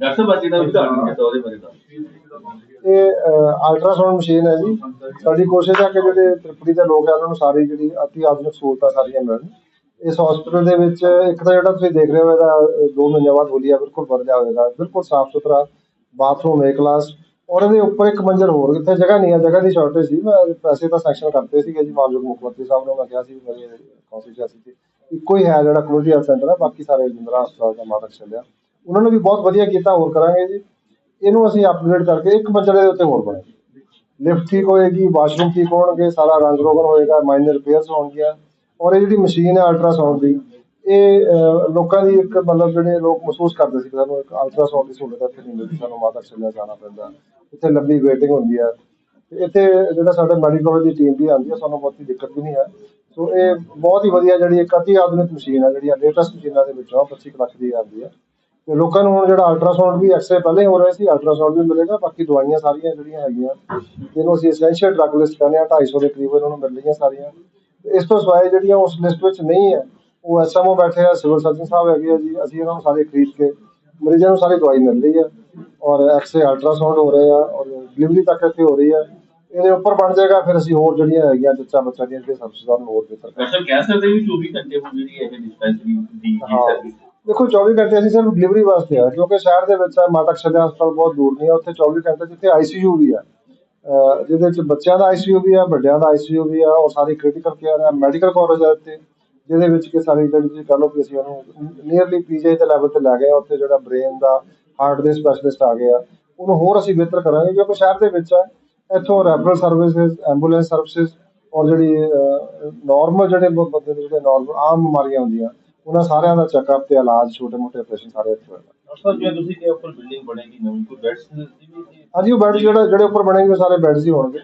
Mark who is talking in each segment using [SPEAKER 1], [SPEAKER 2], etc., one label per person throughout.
[SPEAKER 1] Doctor ਸਾਹਿਬ, ਅੱਜ ਇਹਦਾ ਉਦਘਾਟਨ ਕੀਤਾ ਉਹਦੇ ਬਾਰੇ ਦੱਸੋ
[SPEAKER 2] ਇਹ ਅਲਟਰਾਸਾਊਂਡ ਮਸ਼ੀਨ ਹੈ ਜੀ। ਸਾਡੀ ਕੋਸ਼ਿਸ਼ ਹੈ ਕਿ ਜਿਹੜੇ ਤ੍ਰਿਪੜੀ ਦੇ ਲੋਕ ਆ, ਉਹਨਾਂ ਨੂੰ ਸਾਰੀ ਜਿਹੜੀ ਅਤੀ ਆਧੁਨਿਕ ਸਹੂਲਤਾਂ ਸਾਰੀਆਂ ਮਿਲਣ। ਇਸ ਹਸਪੀਟਲ ਦੇ ਵਿੱਚ ਇੱਕ ਤਾਂ ਜਿਹੜਾ ਤੁਸੀਂ ਦੇਖ ਰਹੇ ਹੋ, ਇਹਦਾ 2 ਮਹੀਨੇ ਬਾਅਦ ਹੋਲੀਆ ਬਿਲਕੁਲ ਬਣਿਆ ਹੋਵੇਗਾ ਬਿਲਕੁਲ ਸਾਫ਼ ਸੁਥਰਾ ਬਾਥਰੂਮ ਏ ਕਲਾਸ ਔਰ ਇਹਦੇ ਉੱਪਰ ਇੱਕ ਮੰਜ਼ਲ ਹੋਰ ਇੱਥੇ ਜਗ੍ਹਾ ਨਹੀਂ ਹੈ, ਜਗ੍ਹਾ ਦੀ ਸ਼ਾਰਟੇਜ ਸੀ। ਪੈਸੇ ਤਾਂ ਸੈਕਸ਼ਨ ਕਰਤੇ ਸੀਗੇ ਜੀ, ਮਾਨਯੋਗ ਮੁੱਖ ਮੰਤਰੀ ਸਾਹਿਬ ਨੇ। ਮੈਂ ਕਿਹਾ ਸੀ, ਮੇਰੇ ਕੌਂਸਟੀਚੁਐਂਸੀ ਚ ਇੱਕੋ ਹੀ ਹੈ ਜਿਹੜਾ ਕਮਿਊਨਿਟੀ ਹੈਲਥ ਸੈਂਟਰ ਹੈ ਬਾਕੀ ਸਾਰੇ ਜਿੰਦਰਾ ਹਸਪਤਾਲ ਦਾ ਮਾਤਕ ਚੱਲਿਆ। ਉਹਨਾਂ ਨੇ ਵੀ ਬਹੁਤ ਵਧੀਆ ਕੀਤਾ, ਹੋਰ ਕਰਾਂਗੇ ਜੀ। ਇਹਨੂੰ ਅਸੀਂ ਅਪਗ੍ਰੇਡ ਕਰਕੇ ਇੱਕ ਮੰਜ਼ਲ ਦੇ ਉੱਤੇ ਹੋਰ ਬਣਾਂਗੇ। ਲਿਫਟ ਠੀਕ ਹੋਏਗੀ ਵਾਸ਼ਰੂਮ ਠੀਕ ਹੋਣਗੇ, ਸਾਰਾ ਰੰਗ ਰੋਗਨ ਹੋਏਗਾ ਮਾਈਨਰ ਰਿਪੇਅਰਸ ਹੋਣਗੀਆਂ। ਔਰ ਇਹ ਜਿਹੜੀ ਮਸ਼ੀਨ ਹੈ ਅਲਟਰਾਸਾਊਂਡ ਦੀ, ਇਹ ਲੋਕਾਂ ਦੀ ਇੱਕ ਮਤਲਬ ਜਿਹੜੇ ਲੋਕ ਮਹਿਸੂਸ ਕਰਦੇ ਸੀ ਕਿ ਸਾਨੂੰ ਇੱਕ ਅਲਟਰਾਸਾਊਂਡ ਦੀ ਸਹੂਲਤ ਇੱਥੇ ਨਹੀਂ ਮਿਲਦੀ, ਸਾਨੂੰ ਮਾਤਾ ਚੱਲਿਆ ਜਾਣਾ ਪੈਂਦਾ। ਇੱਥੇ ਲੰਬੀ ਵੇਟਿੰਗ ਹੁੰਦੀ ਹੈ। ਇੱਥੇ ਜਿਹੜਾ ਸਾਡੇ ਮੈਡੀਕਲ ਦੀ ਟੀਮ ਵੀ ਆਉਂਦੀ ਹੈ, ਸਾਨੂੰ ਬਹੁਤੀ ਦਿੱਕਤ ਵੀ ਨਹੀਂ ਹੈ। ਸੋ ਇਹ ਬਹੁਤ ਹੀ ਵਧੀਆ ਜਿਹੜੀ ਇੱਕ ਅਤੀ ਆਧੁਨਿਕ ਮਸ਼ੀਨ ਹੈ, ਜਿਹੜੀ ਲੇਟੈਸਟ ਮਸ਼ੀਨਾਂ ਦੇ ਵਿੱਚੋਂ 25 ਕੁ ਲੱਖ ਦੀ ਆਉਂਦੀ ਹੈ। ਤੇ ਲੋਕਾਂ ਨੂੰ ਹੁਣ ਜਿਹੜਾ ਅਲਟਰਾਸਾਊਂਡ ਵੀ ਐਕਸਰੇ ਪਹਿਲੇ ਹੋ ਰਹੇ ਸੀ ਅਲਟਰਾਸਾਊਂਡ ਵੀ ਮਿਲੇਗਾ ਬਾਕੀ ਦਵਾਈਆਂ ਸਾਰੀਆਂ ਜਿਹੜੀਆਂ ਹੈਗੀਆਂ ਜਿਹਨੂੰ ਅਸੀਂ ਐਸੈਂਸ਼ੀਅਲ ਡਰੱਗ ਲਿਸਟ ਕਹਿੰਦੇ ਆ 250 ਦੇ ਕਰੀਬ ਇਹਨਾਂ ਨੂੰ ਮਿਲ ਰਹੀਆਂ ਸਾਰੀਆਂ। ਤੇ ਇਸ ਤੋਂ ਸਿਵਾਏ ਜਿਹੜੀਆਂ ਉਸ ਲਿਸਟ ਵਿੱਚ ਨਹੀਂ ਹੈ ਉਹ ਐਸਐਮਓ ਬੈਠੇ ਆ ਸਿਵਲ ਸਰਜਨ ਸਾਹਿਬ ਹੈਗੇ ਆ ਜੀ ਅਸੀਂ ਇਹਨਾਂ ਨੂੰ ਸਾਰੇ ਖਰੀਦ ਕੇ ਮਰੀਜ਼ਾਂ ਨੂੰ ਸਾਰੀ ਦਵਾਈ ਮਿਲ ਰਹੀ ਹੈ ਔਰ ਐਕਸਰੇ ਅਲਟਰਾਸਾਊਂਡ ਹੋ ਰਹੇ ਆ ਔਰ ਡਿਲੀਵਰੀ ਤੱਕ ਇੱਥੇ ਹੋ ਰਹੀ ਹੈ ਇਹਦੇ ਉੱਪਰ ਬਣ ਜਾਏਗਾ ਫਿਰ ਅਸੀਂ ਹੋਰ ਜਿਹੜੀਆਂ ਹੈਗੀਆਂ ਬੱਚਾ ਬੱਚਾ ਦੀਆਂ ਸਰਵਿਸਾਂ ਨੂੰ ਹੋਰ ਬਿਹਤਰ
[SPEAKER 1] ਡਾਕਟਰ ਸਾਹਿਬ ਕਹਿ ਸਕਦੇ ਵੀ 24 ਘੰਟੇ ਹੁਣ ਜਿਹੜੀ ਇਹ ਡਿਸਪੈਂਸਰੀ ਦੀ ਸਰਵਿਸ
[SPEAKER 2] ਦੇਖੋ 24 ਘੰਟੇ ਅਸੀਂ ਸਿਰਫ ਡਿਲੀਵਰੀ ਵਾਸਤੇ ਆ, ਕਿਉਂਕਿ ਸ਼ਹਿਰ ਦੇ ਵਿੱਚ ਮਾਤਾ ਸ਼ਲਿਆ ਹਸਪਤਾਲ ਬਹੁਤ ਦੂਰ ਨਹੀਂ ਹੈ ਉੱਥੇ 24 ਘੰਟੇ ਜਿੱਥੇ ਆਈਸੀਯੂ ਵੀ ਆ। ਜਿਹਦੇ ਵਿੱਚ ਬੱਚਿਆਂ ਦਾ ਆਈਸੀਯੂ ਵੀ ਆ, ਵੱਡਿਆਂ ਦਾ ਆਈਸੀਯੂ ਵੀ ਆ, ਉਹ ਸਾਰੀ ਕ੍ਰਿਟੀਕਲ ਕੇਅਰ ਆ ਮੈਡੀਕਲ ਕਾਲਜ ਹੈ ਇੱਥੇ, ਜਿਹਦੇ ਵਿੱਚ ਕਿ ਸਾਰੀ ਜਿਹੜੀ ਤੁਸੀਂ ਕਹ ਲਓ ਕਿ ਅਸੀਂ ਉਹਨੂੰ ਨੀਅਰਲੀ ਪੀਜੀ ਦੇ ਲੈਵਲ ਤੇ ਲੈ ਗਏ ਉੱਥੇ ਜਿਹੜਾ ਬ੍ਰੇਨ ਦਾ ਹਾਰਟ ਦੇ ਸਪੈਸ਼ਲਿਸਟ ਆ ਗਏ ਆ। ਉਹਨੂੰ ਹੋਰ ਅਸੀਂ ਬਿਹਤਰ ਕਰਾਂਗੇ, ਕਿਉਂਕਿ ਸ਼ਹਿਰ ਦੇ ਵਿੱਚ ਆ, ਇੱਥੋਂ ਰੈਫਰਲ ਸਰਵਿਸਿਜ਼ ਐਂਬੂਲੈਂਸ ਸਰਵਿਸਿਜ਼ ਔਰ ਜਿਹੜੀ ਨਾਰਮਲ ਜਿਹੜੇ ਬੰਦੇ ਦੇ ਜਿਹੜੇ ਨਾਰਮਲ ਆਮ ਬਿਮਾਰੀਆਂ ਹੁੰਦੀਆਂ ਉਹਨਾਂ ਸਾਰਿਆਂ ਦਾ ਚੈੱਕਅਪ ਤੇ ਇਲਾਜ ਛੋਟੇ ਮੋਟੇ ਆਪਰੇਸ਼ਨ ਸਾਰੇ ਇੱਥੇ ਹੋਏਗਾ
[SPEAKER 1] ਡਾਕਟਰ ਸਾਹਿਬ ਜੇ ਤੁਸੀਂ ਕਿਹਾ ਉੱਪਰ ਬਿਲਡਿੰਗ ਬਣੇਗੀ ਨਵੀਂ ਕੋਈ ਬੈਡਸ ਦੀ ਵੀ ਜੀ
[SPEAKER 2] ਹਾਂਜੀ ਉਹ ਬੈੱਡ ਜਿਹੜਾ ਜਿਹੜੇ ਉੱਪਰ ਬਣੇਗੇ ਉਹ ਸਾਰੇ ਬੈੱਡਸ ਹੀ ਹੋਣਗੇ।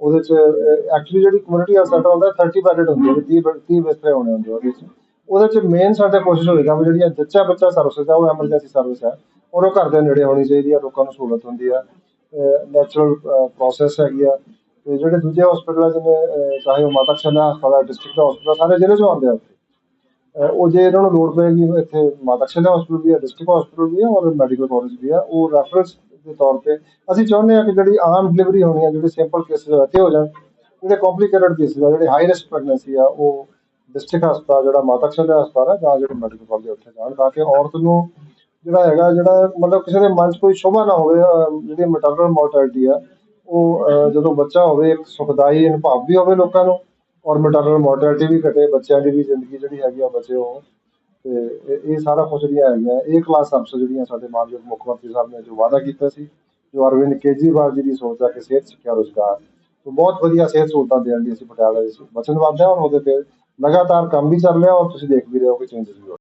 [SPEAKER 2] ਉਹਦੇ ਚ ਐਕਚੁਅਲੀ ਜਿਹੜੀ ਕਮਿਊਨਿਟੀ ਸੈਂਟਰ ਹੁੰਦਾ 30 ਬੈੱਡ ਹੁੰਦੀ ਹੈ 30 ਬੈੱਡ 30 ਬਿਸਤਰੇ ਹੋਣੇ ਹੁੰਦੇ ਉਹਦੇ ਚ। ਉਹਦੇ ਚ ਮੇਨ ਸਾਡੇ ਕੋਸ਼ਿਸ਼ ਹੋਏਗਾ ਵੀ ਜਿਹੜੀਆਂ ਜੱਚਾ ਬੱਚਾ ਸਰਵਿਸ ਹੈ ਉਹ ਐਮਰਜੈਂਸੀ ਸਰਵਿਸ ਹੈ। ਔਰ ਉਹ ਘਰ ਦੇ ਨੇੜੇ ਹੋਣੀ ਚਾਹੀਦੀ ਹੈ ਲੋਕਾਂ ਨੂੰ ਸਹੂਲਤ ਹੁੰਦੀ ਹੈ। ਨੈਚੁਰਲ ਪ੍ਰੋਸੈਸ ਹੈਗੀ ਆ। ਤੇ ਜਿਹੜੇ ਦੂਜੇ ਹਸਪੀਟਲ ਜਿਵੇਂ ਚਾਹੇ ਉਹ ਮਾਤਾ ਖੰਨਾ ਹਸਪਤਾਲ ਡਿਸਟ੍ਰਿਕਟ ਹਸਪਤਾਲ ਸਾਰੇ ਜ਼ਿਲ੍ਹੇ ਚੋਂ ਆਉਂਦੇ ਆ ਉਹ ਜੇ ਇਹਨਾਂ ਨੂੰ ਲੋੜ ਪਏਗੀ ਇੱਥੇ ਮਾਤਾ ਸ਼ਿਲਾ ਹਸਪੀਟਲ ਵੀ ਹੈ ਡਿਸਟ੍ਰਿਕਟ ਹਸਪੀਟਲ ਵੀ ਹੈ ਔਰ ਮੈਡੀਕਲ ਕਾਲਜ ਵੀ ਹੈ ਉਹ ਰੈਫਰੈਂਸ ਦੇ ਤੌਰ ਤੇ ਅਸੀਂ ਚਾਹੁੰਦੇ ਹਾਂ ਕਿ ਜਿਹੜੀ ਆਮ ਡਿਲੀਵਰੀ ਹੋਣੀ ਹੈ ਜਿਹੜੇ ਸਿੰਪਲ ਕੇਸਿਸ ਇੱਥੇ ਹੋ ਜਾਣ। ਜਿਹੜੇ ਕੰਪਲਿਕੇਟਡ ਕੇਸਿਸ ਆ, ਜਿਹੜੇ ਹਾਈ ਰਿਸਕ ਪ੍ਰੈਗਨੈਂਸੀ ਆ, ਉਹ ਡਿਸਟ੍ਰਿਕਟ ਹਸਪਤਾਲ, ਜਿਹੜਾ ਮਾਤਾ ਸ਼ਿਲਾ ਹਸਪਤਾਲ ਹੈ ਜਾਂ ਜਿਹੜੇ ਮੈਡੀਕਲ ਕਾਲਜ ਉੱਥੇ ਜਾਣ, ਤਾਂ ਕਿ ਔਰਤ ਨੂੰ ਜਿਹੜਾ ਹੈਗਾ, ਜਿਹੜਾ ਮਤਲਬ ਕਿਸੇ ਦੇ ਮਨ 'ਚ ਕੋਈ ਸ਼ੋਭਾ ਨਾ ਹੋਵੇ ਜਿਹੜੀ ਮੈਟਰਨਲ ਮੋਰਟੈਲਿਟੀ ਆ, ਉਹ ਜਦੋਂ ਬੱਚਾ ਹੋਵੇ, ਇੱਕ ਸੁਖਦਾਈ ਅਨੁਭਵ ਵੀ ਹੋਵੇ ਲੋਕਾਂ ਨੂੰ ਔਰ ਮੈਟਰਨਲ ਮੋਰਟੈਲਿਟੀ ਵੀ ਘਟੇ, ਬੱਚਿਆਂ ਦੀ ਵੀ ਜ਼ਿੰਦਗੀ ਜਿਹੜੀ ਹੈਗੀ ਆ ਬਚੇ ਹੋਣ। ਤੇ ਇਹ- ਸਾਰਾ ਕੁਝ ਜਿਹੜੀਆਂ ਹੈਗੀਆਂ, ਇਹ ਕਲਾਸ ਅਫਸਰ ਜਿਹੜੀਆਂ ਸਾਡੇ ਮਾਨਯੋਗ ਮੁੱਖ ਮੰਤਰੀ ਸਾਹਿਬ ਨੇ ਜੋ ਵਾਅਦਾ ਕੀਤਾ ਸੀ, ਜੋ ਅਰਵਿੰਦ ਕੇਜਰੀਵਾਲ ਜੀ ਦੀ ਸੋਚ ਆ ਕਿ ਸਿਹਤ, ਸਿੱਖਿਆ, ਰੋਜ਼ਗਾਰ ਤੋਂ ਬਹੁਤ ਵਧੀਆ ਸਿਹਤ ਸਹੂਲਤਾਂ ਦੇਣ ਲਈ ਅਸੀਂ ਪਟਿਆਲਾ ਦੇ ਵਚਨਬੱਧ ਹਾਂ ਔਰ ਉਹਦੇ ਤੇ ਲਗਾਤਾਰ ਕੰਮ ਵੀ ਚੱਲ ਰਿਹਾ ਔਰ ਤੁਸੀਂ ਦੇਖ ਵੀ ਰਹੇ ਹੋ ਕਿ ਚੇਂਜਸ ਵੀ ਹੋ